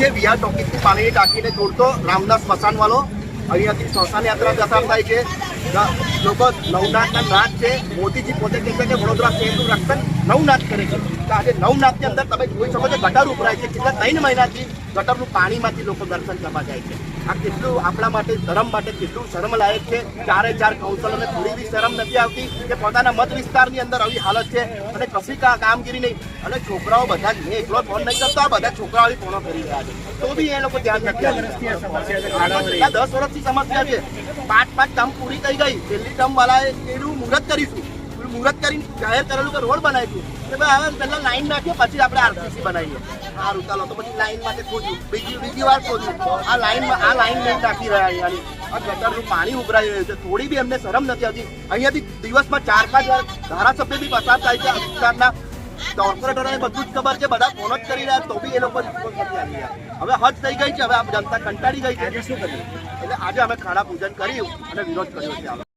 છે. વિહાર ટોકીથી પાણીની ટાંકીને જોડતો રામદાસ સ્મશાન વાળો અહીંયાથી સ્મશાન યાત્રા પસાર થાય છે. લોકો નવનાથના નાથ છે. મોદીજી પોતે કહે છે કે વડોદરા શહેરનું રક્ષણ નવનાથ કરે છે. તો આજે નવનાથની અંદર તમે જોઈ શકો છો, ગટર ઉભરાય છે. કેટલા ત્રણ મહિનાથી ગટરનું પાણીમાંથી લોકો દર્શન કરવા જાય છે. આ કેટલું આપણા માટે, ધર્મ માટે કેટલું શરમ લાયક છે. ચારે ચાર કાઉન્સલરને થોડી બી શરમ નથી આવતી કે પોતાના મત વિસ્તારની અંદર આવી હાલત છે અને કશી કામગીરી નહીં. અને છોકરાઓ બધા જ, મેં એકલો ફોન નહીં કરતો, આ બધા છોકરાઓ ફોનો કરી રહ્યા છે. તો બી એ લોકો ધ્યાન નથી દસ વર્ષથી સમસ્યા છે. પાંચ પાંચ ટર્મ પૂરી થઈ ગઈ. પહેલી ટર્મ વાળાએ એનું મુહૂર્ત કરીશું. મુહૂર્ત કરીને જાહેર કરેલું કે રોડ બનાવીશું. કે ભાઈ હવે પહેલાં લાઈન નાખીએ, પછી આપણે આરસીસી બનાવીએ. સારું ચાલો, તો પછી લાઈન માટે ખોજ્યું બીજી બીજી વાર ખોજ્યું આ લાઈન આ લાઈન નહીં નાખી રહ્યા અહીંયાની આ ગટરનું પાણી ઉભરાઈ રહ્યું છે. થોડી બી એમને શરમ નથી આવતી. અહીંયાથી દિવસમાં ચાર પાંચ વાર ધારાસભ્ય બી પસાર થાય છે વિસ્તારના કોર્પોરેટરોને બધું જ ખબર છે બધા ફોન જ કરી રહ્યા તો બી એ લોકો હવે હદ થઈ ગઈ છે હવે આ જનતા કંટાળી ગઈ છે. એટલે આજે અમે ખાડા પૂજન કર્યું અને વિરોધ કર્યો છે.